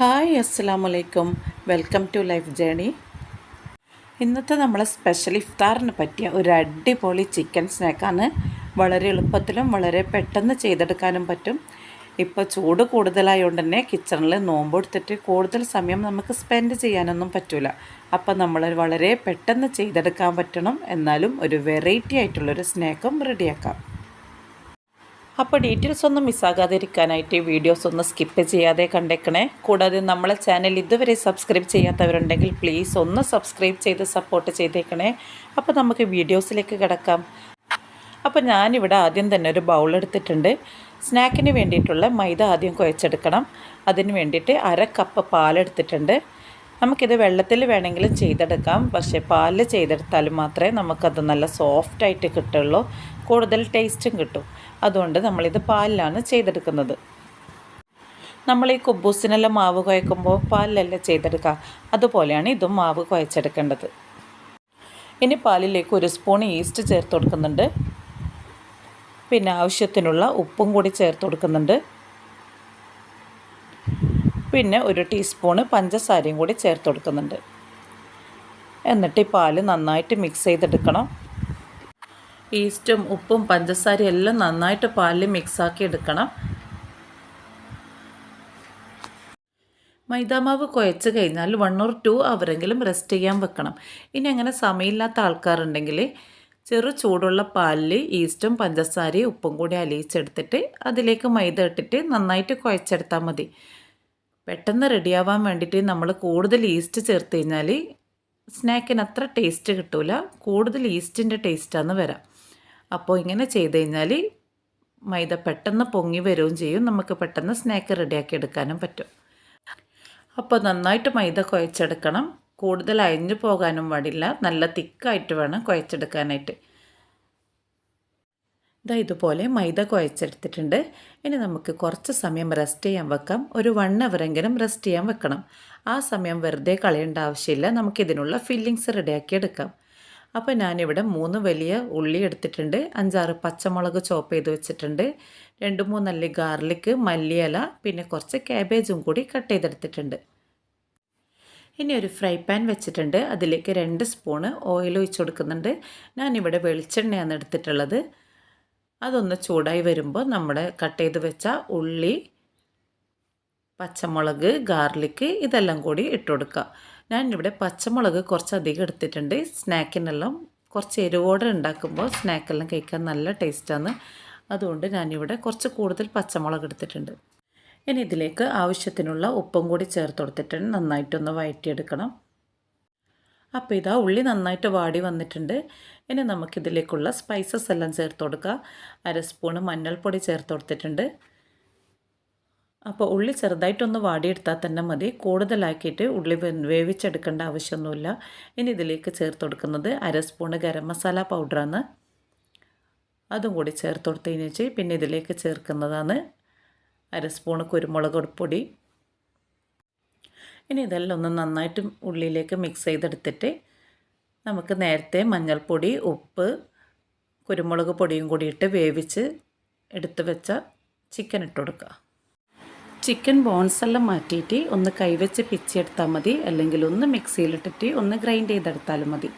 Hi അസ്സാം വലൈക്കും welcome to life journey. ഇന്നത്തെ നമ്മളെ സ്പെഷ്യൽ ഇഫ്താറിന് പറ്റിയ ഒരു അടിപൊളി ചിക്കൻ സ്നാക്കാണ് വളരെ എളുപ്പത്തിലും വളരെ പെട്ടെന്ന് ചെയ്തെടുക്കാനും പറ്റും. ഇപ്പോൾ ചൂട് കൂടുതലായതുകൊണ്ട് തന്നെ കിച്ചണിൽ നോമ്പെടുത്തിട്ട് കൂടുതൽ സമയം നമുക്ക് സ്പെൻഡ് ചെയ്യാനൊന്നും പറ്റില്ല അപ്പോൾ നമ്മൾ വളരെ പെട്ടെന്ന് ചെയ്തെടുക്കാൻ പറ്റണം. എന്നാലും ഒരു വെറൈറ്റി ആയിട്ടുള്ളൊരു സ്നാക്കും റെഡിയാക്കാം. അപ്പോൾ ഡീറ്റെയിൽസ് ഒന്നും മിസ്സാകാതിരിക്കാനായിട്ട് വീഡിയോസ് ഒന്ന് സ്കിപ്പ് ചെയ്യാതെ കണ്ടേക്കണേ. കൂടാതെ നമ്മളെ ചാനൽ ഇതുവരെ സബ്സ്ക്രൈബ് ചെയ്യാത്തവരുണ്ടെങ്കിൽ പ്ലീസ് ഒന്ന് സബ്സ്ക്രൈബ് ചെയ്ത് സപ്പോർട്ട് ചെയ്തേക്കണേ. അപ്പോൾ നമുക്ക് വീഡിയോസിലേക്ക് കിടക്കാം. അപ്പോൾ ഞാനിവിടെ ആദ്യം തന്നെ ഒരു ബൗൾ എടുത്തിട്ടുണ്ട്. സ്നാക്കിന് വേണ്ടിയിട്ടുള്ള മൈദ ആദ്യം കുഴച്ചെടുക്കണം. അതിന് വേണ്ടിയിട്ട് അര കപ്പ് പാലെടുത്തിട്ടുണ്ട് നമുക്കിത് വെള്ളത്തിൽ വേണമെങ്കിലും ചെയ്തെടുക്കാം. പക്ഷേ പാലിൽ ചെയ്തെടുത്താൽ മാത്രമേ നമുക്കത് നല്ല സോഫ്റ്റായിട്ട് കിട്ടുള്ളൂ. കൂടുതൽ ടേസ്റ്റും കിട്ടും. അതുകൊണ്ട് നമ്മളിത് പാലിലാണ് ചെയ്തെടുക്കുന്നത്. നമ്മൾ ഈ കുബൂസിനെല്ലാം മാവ് കുഴക്കുമ്പോൾ പാലിലല്ല ചെയ്തെടുക്കുക? അതുപോലെയാണ് ഇതും മാവ് കുഴച്ചെടുക്കേണ്ടത്. ഇനി പാലിലേക്ക് ഒരു സ്പൂൺ ഈസ്റ്റ് ചേർത്ത് കൊടുക്കുന്നുണ്ട്. പിന്നെ ആവശ്യത്തിനുള്ള ഉപ്പും കൂടി ചേർത്ത് കൊടുക്കുന്നുണ്ട്. പിന്നെ ഒരു ടീസ്പൂണ് പഞ്ചസാരയും കൂടി ചേർത്ത് കൊടുക്കുന്നുണ്ട്. എന്നിട്ട് ഈ പാൽ നന്നായിട്ട് മിക്സ് ചെയ്തെടുക്കണം. ഈസ്റ്റും ഉപ്പും പഞ്ചസാരയും എല്ലാം നന്നായിട്ട് പാലിൽ മിക്സാക്കി എടുക്കണം. മൈദാമാവ് കുഴച്ച് കഴിഞ്ഞാൽ വൺ ഓർ ടു അവരെങ്കിലും റെസ്റ്റ് ചെയ്യാൻ വെക്കണം. ഇനി അങ്ങനെ സമയമില്ലാത്ത ആൾക്കാരുണ്ടെങ്കിൽ ചെറു ചൂടുള്ള പാലിൽ ഈസ്റ്റും പഞ്ചസാരയും ഉപ്പും കൂടി അലിയിച്ചെടുത്തിട്ട് അതിലേക്ക് മൈദ ഇട്ടിട്ട് നന്നായിട്ട് കുഴച്ചെടുത്താൽ മതി. പെട്ടെന്ന് റെഡിയാവാൻ വേണ്ടിയിട്ട് നമ്മൾ കൂടുതൽ ഈസ്റ്റ് ചേർത്ത് കഴിഞ്ഞാൽ സ്നാക്കിന് അത്ര ടേസ്റ്റ് കിട്ടില്ല കൂടുതൽ ഈസ്റ്റിന്റെ ടേസ്റ്റാന്ന് വരാം. അപ്പോൾ ഇങ്ങനെ ചെയ്ത് കഴിഞ്ഞാൽ മൈദ പെട്ടെന്ന് പൊങ്ങി വരികയും ചെയ്യും. നമുക്ക് പെട്ടെന്ന് സ്നാക്ക് റെഡിയാക്കി എടുക്കാനും പറ്റും. അപ്പോൾ നന്നായിട്ട് മൈദ കുഴച്ചെടുക്കണം. കൂടുതൽ അയഞ്ഞു പോകാനും പാടില്ല. നല്ല തിക്കായിട്ട് വേണം കുഴച്ചെടുക്കാനായിട്ട്. ഇതാ ഇതുപോലെ മൈദ കുഴച്ചെടുത്തിട്ടുണ്ട്. ഇനി നമുക്ക് കുറച്ച് സമയം റെസ്റ്റ് ചെയ്യാൻ വെക്കാം. ഒരു വൺ അവറെങ്കിലും റെസ്റ്റ് ചെയ്യാൻ വെക്കണം. ആ സമയം വെറുതെ കളയേണ്ട ആവശ്യമില്ല. നമുക്കിതിനുള്ള ഫില്ലിങ്സ് റെഡിയാക്കി എടുക്കാം. അപ്പോൾ ഞാനിവിടെ മൂന്ന് വലിയ ഉള്ളി എടുത്തിട്ടുണ്ട്. അഞ്ചാറ് പച്ചമുളക് ചോപ്പ് ചെയ്ത് വെച്ചിട്ടുണ്ട്. രണ്ട് മൂന്നല്ലി ഗാർലിക്ക് മല്ലിയില പിന്നെ കുറച്ച് ക്യാബേജും കൂടി കട്ട് ചെയ്തെടുത്തിട്ടുണ്ട്. ഇനി ഒരു ഫ്രൈ പാൻ വെച്ചിട്ടുണ്ട്. അതിലേക്ക് രണ്ട് സ്പൂണ് ഓയിൽ ഒഴിച്ച് കൊടുക്കുന്നുണ്ട്. ഞാനിവിടെ വെളിച്ചെണ്ണയാണ് എടുത്തിട്ടുള്ളത്. അതൊന്ന് ചൂടായി വരുമ്പോൾ നമ്മുടെ കട്ട് ചെയ്ത് വെച്ച ഉള്ളി പച്ചമുളക് ഗാർലിക്ക് ഇതെല്ലാം കൂടി ഇട്ട് കൊടുക്കുക. ഞാനിവിടെ പച്ചമുളക് കുറച്ച് അധികം എടുത്തിട്ടുണ്ട്. സ്നാക്കിനെല്ലാം കുറച്ച് എരിവോടെ ഉണ്ടാക്കുമ്പോൾ സ്നാക്കെല്ലാം കഴിക്കാൻ നല്ല ടേസ്റ്റാണ്. അതുകൊണ്ട് ഞാനിവിടെ കുറച്ച് കൂടുതൽ പച്ചമുളക് എടുത്തിട്ടുണ്ട്. ഇനി ഇതിലേക്ക് ആവശ്യത്തിനുള്ള ഉപ്പും കൂടി ചേർത്ത് കൊടുത്തിട്ടുണ്ട്. നന്നായിട്ടൊന്ന് വഴറ്റിയെടുക്കണം അപ്പോൾ ഇതാ ഉള്ളി നന്നായിട്ട് വാടി വന്നിട്ടുണ്ട്. ഇനി നമുക്കിതിലേക്കുള്ള സ്പൈസസ് എല്ലാം ചേർത്ത് കൊടുക്കുക അര സ്പൂണ് മഞ്ഞൾപ്പൊടി ചേർത്ത് കൊടുത്തിട്ടുണ്ട്. അപ്പോൾ ഉള്ളി ചെറുതായിട്ടൊന്ന് വാടിയെടുത്താൽ തന്നെ മതി. കൂടുതലാക്കിയിട്ട് ഉള്ളി വേവിച്ചെടുക്കേണ്ട ആവശ്യമൊന്നുമില്ല. ഇനി ഇതിലേക്ക് ചേർത്ത് കൊടുക്കുന്നത് അര സ്പൂണ് ഗരം മസാല പൗഡറാണ്. അതും കൂടി ചേർത്ത് കൊടുത്തതിന് വെച്ച് പിന്നെ ഇതിലേക്ക് ചേർക്കുന്നതാണ് അര സ്പൂണ് കുരുമുളക് പൊടി. ഇനി ഇതെല്ലാം ഒന്ന് നന്നായിട്ട് ഉള്ളിയിലേക്ക് മിക്സ് ചെയ്തെടുത്തിട്ട് നമുക്ക് നേരത്തെ മഞ്ഞൾപ്പൊടി ഉപ്പ് കുരുമുളക് പൊടിയും കൂടി ഇട്ട് വേവിച്ച് എടുത്ത് വെച്ച ചിക്കൻ ഇട്ട് കൊടുക്കുക. ചിക്കൻ ബോൺസ് എല്ലാം മാറ്റിയിട്ട് ഒന്ന് കൈവച്ച് പിച്ചെടുത്താൽ മതി. അല്ലെങ്കിൽ ഒന്ന് മിക്സിയിലിട്ടിട്ട് ഒന്ന് ഗ്രൈൻഡ് ചെയ്തെടുത്താലും മതി.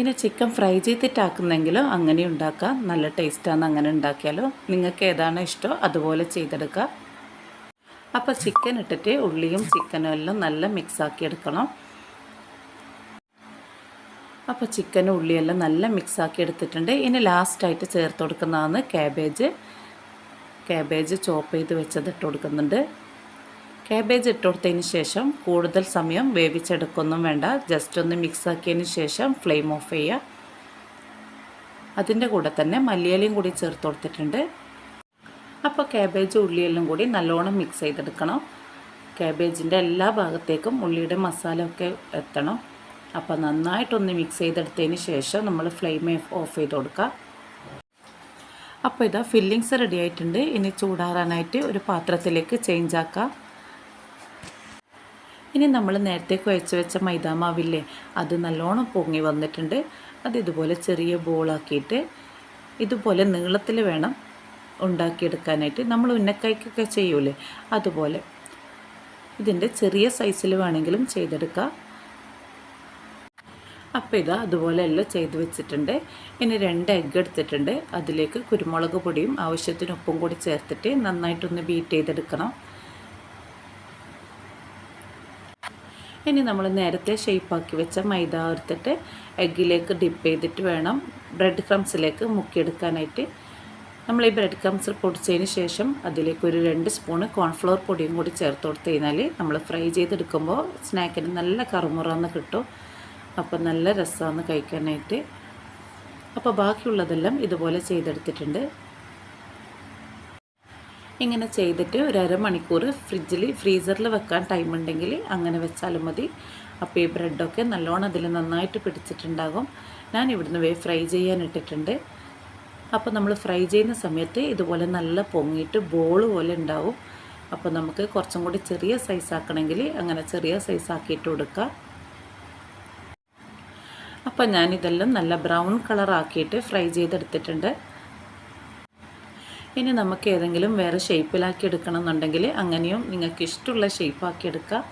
ഇനി ചിക്കൻ ഫ്രൈ ചെയ്തിട്ടാക്കുന്നെങ്കിലും അങ്ങനെ ഉണ്ടാക്കാം. നല്ല ടേസ്റ്റാണ് അങ്ങനെ ഉണ്ടാക്കിയാലോ നിങ്ങൾക്ക് ഏതാണ് ഇഷ്ടമോ അതുപോലെ ചെയ്തെടുക്കുക അപ്പോൾ ചിക്കൻ ഇട്ടിട്ട് ഉള്ളിയും ചിക്കനും എല്ലാം നല്ല മിക്സാക്കി എടുക്കണം. അപ്പോൾ ചിക്കനും ഉള്ളിയെല്ലാം നല്ല മിക്സാക്കി എടുത്തിട്ടുണ്ട്. ഇനി ലാസ്റ്റായിട്ട് ചേർത്ത് കൊടുക്കുന്നതാണ് ക്യാബേജ്. ക്യാബേജ് ചോപ്പ് ചെയ്ത് വെച്ചത് ഇട്ട് കൊടുക്കുന്നുണ്ട്. ക്യാബേജ് ഇട്ട് കൊടുത്തതിന് ശേഷം കൂടുതൽ സമയം വേവിച്ചെടുക്കൊന്നും വേണ്ട. ജസ്റ്റ് ഒന്ന് മിക്സ് ആക്കിയതിന് ശേഷം ഫ്ലെയിം ഓഫ് ചെയ്യുക. അതിന്റെ കൂടെ തന്നെ മല്ലിയിലയും കൂടി ചേർത്ത് കൊടുത്തിട്ടുണ്ട്. അപ്പോൾ ക്യാബേജ് ഉള്ളിയെല്ലാം കൂടി നല്ലോണം മിക്സ് ചെയ്തെടുക്കണം. ക്യാബേജിന്റെ എല്ലാ ഭാഗത്തേക്കും ഉള്ളിയുടെ മസാല ഒക്കെ എത്തണം. അപ്പോൾ നന്നായിട്ടൊന്ന് മിക്സ് ചെയ്തെടുത്തതിന് ശേഷം നമ്മൾ ഫ്ലെയിം ഓഫ് ചെയ്ത് കൊടുക്കുക. അപ്പോൾ ഇതാ ഫില്ലിങ്സ് റെഡി ആയിട്ടുണ്ട്. ഇനി ചൂടാറാനായിട്ട് ഒരു പാത്രത്തിലേക്ക് ചേഞ്ച് ആക്കാം. ഇനി നമ്മൾ നേരത്തെ കുഴച്ച് വെച്ച മൈദാമാവില്ലേ അത് നല്ലോണം പൊങ്ങി വന്നിട്ടുണ്ട്. അത് ഇതുപോലെ ചെറിയ ബോളാക്കിയിട്ട് ഇതുപോലെ നീളത്തിൽ വേണം ഉണ്ടാക്കിയെടുക്കാനായിട്ട്. നമ്മൾ ഉന്നക്കായ്ക്കൊക്കെ ചെയ്യൂലേ അതുപോലെ ഇതിന്റെ ചെറിയ സൈസിൽ വേണമെങ്കിലും ചെയ്തെടുക്കാം. അപ്പോൾ ഇത് അതുപോലെ എല്ലാം ചെയ്ത് വെച്ചിട്ടുണ്ട്. ഇനി രണ്ട് എഗ്ഗ് എടുത്തിട്ടുണ്ട്. അതിലേക്ക് കുരുമുളക് പൊടിയും ആവശ്യത്തിന് ഉപ്പും കൂടി ചേർത്തിട്ട് നന്നായിട്ടൊന്ന് ബീറ്റ് ചെയ്തെടുക്കണം. ഇനി നമ്മൾ നേരത്തെ ഷേപ്പാക്കി വെച്ച മൈദ എടുത്തിട്ട് എഗ്ഗിലേക്ക് ഡിപ്പ് ചെയ്തിട്ട് വേണം ബ്രെഡ് ക്രംസിലേക്ക് മുക്കിയെടുക്കാനായിട്ട്. നമ്മൾ ഈ ബ്രെഡ് ക്രംസ് പൊടിച്ചതിന് ശേഷം അതിലേക്ക് ഒരു രണ്ട് സ്പൂണ് കോൺഫ്ലവർ പൊടിയും കൂടി ചേർത്ത് കൊടുത്ത് കഴിഞ്ഞാൽ നമ്മൾ ഫ്രൈ ചെയ്തെടുക്കുമ്പോൾ സ്നാക്കിന് നല്ല കറുമുറന്ന് കിട്ടും. അപ്പോൾ നല്ല രസമാണ് കഴിക്കാനായിട്ട്. അപ്പോൾ ബാക്കിയുള്ളതെല്ലാം ഇതുപോലെ ചെയ്തെടുത്തിട്ടുണ്ട്. ഇങ്ങനെ ചെയ്തിട്ട് ഒരു അരമണിക്കൂർ ഫ്രിഡ്ജിൽ ഫ്രീസറിൽ വെക്കാൻ ടൈം ഉണ്ടെങ്കിൽ അങ്ങനെ വെച്ചാലും മതി. അപ്പോൾ ഈ ബ്രെഡൊക്കെ നല്ലോണം അതിൽ നന്നായിട്ട് പിടിച്ചിട്ടുണ്ടാകും. ഞാൻ ഇവിടുന്ന് വേ ഫ്രൈ ചെയ്യാൻ ഇട്ടിട്ടുണ്ട്. അപ്പോൾ നമ്മൾ ഫ്രൈ ചെയ്യുന്ന സമയത്ത് ഇതുപോലെ നല്ല പൊങ്ങിയിട്ട് ബോൾ പോലെ ഉണ്ടാവും. അപ്പോൾ നമുക്ക് കുറച്ചും കൂടി ചെറിയ സൈസ് ആക്കണമെങ്കിൽ അങ്ങനെ ചെറിയ സൈസ് ആക്കിയിട്ട് കൊടുക്കാം. അപ്പം ഞാനിതെല്ലാം നല്ല ബ്രൗൺ കളർ ആക്കിയിട്ട് ഫ്രൈ ചെയ്തെടുത്തിട്ടുണ്ട്. ഇനി നമുക്ക് ഏതെങ്കിലും വേറെ ഷേപ്പിലാക്കി എടുക്കണം എന്നുണ്ടെങ്കിൽ അങ്ങനെയും നിങ്ങൾക്ക് ഇഷ്ടമുള്ള ഷേപ്പാക്കി എടുക്കാം.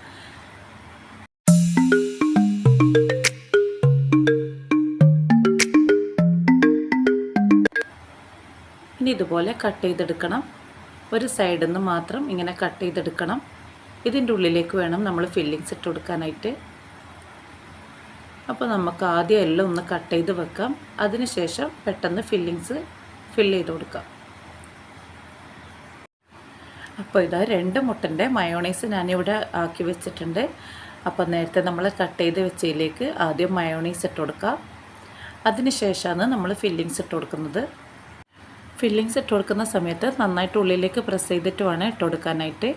ഇനി ഇതുപോലെ കട്ട് ചെയ്തെടുക്കണം. ഒരു സൈഡിൽ നിന്ന് മാത്രം ഇങ്ങനെ കട്ട് ചെയ്തെടുക്കണം. ഇതിന്റെ ഉള്ളിലേക്ക് വേണം നമ്മൾ ഫില്ലിങ്സ് ഇട്ട് കൊടുക്കാനായിട്ട്. അപ്പോൾ നമുക്ക് ആദ്യം എല്ലാം ഒന്ന് കട്ട് ചെയ്ത് വെക്കാം. അതിനുശേഷം പെട്ടെന്ന് ഫില്ലിങ്സ് ഫില്ല് ചെയ്ത് കൊടുക്കാം. അപ്പോൾ ഇതാ രണ്ട് മുട്ടന്റെ മയോണൈസ് ഞാനിവിടെ ആക്കി വെച്ചിട്ടുണ്ട്. അപ്പോൾ നേരത്തെ നമ്മൾ കട്ട് ചെയ്ത് വെച്ചതിലേക്ക് ആദ്യം മയോണൈസ് ഇട്ട് കൊടുക്കാം. അതിന് ശേഷമാണ് നമ്മൾ ഫില്ലിങ്സ് ഇട്ട് കൊടുക്കുന്നത്. ഫില്ലിങ്സ് ഇട്ട് കൊടുക്കുന്ന സമയത്ത് നന്നായിട്ട് ഉള്ളിലേക്ക് പ്രസ് ചെയ്തിട്ട് വേണം ഇട്ട് കൊടുക്കാനായിട്ട്.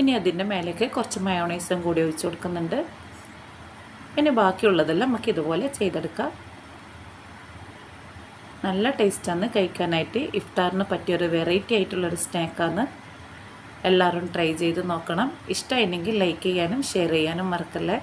ഇനി അതിന്റെ മേലേക്ക് കുറച്ച് മയോണൈസും കൂടി ഒഴിച്ച് കൊടുക്കുന്നുണ്ട്. ഇനി ബാക്കിയുള്ളതെല്ലാം നമുക്ക് ഇതുപോലെ ചെയ്തെടുക്കാം. നല്ല ടേസ്റ്റാണ് കഴിക്കാനായിട്ട്. ഇഫ്താറിന് പറ്റിയൊരു വെറൈറ്റി ആയിട്ടുള്ളൊരു സ്നാക്കാണ്. എല്ലാവരും ട്രൈ ചെയ്ത് നോക്കണം. ഇഷ്ടമായിരുന്നെങ്കിൽ ലൈക്ക് ചെയ്യാനും ഷെയർ ചെയ്യാനും മറക്കല്ലേ.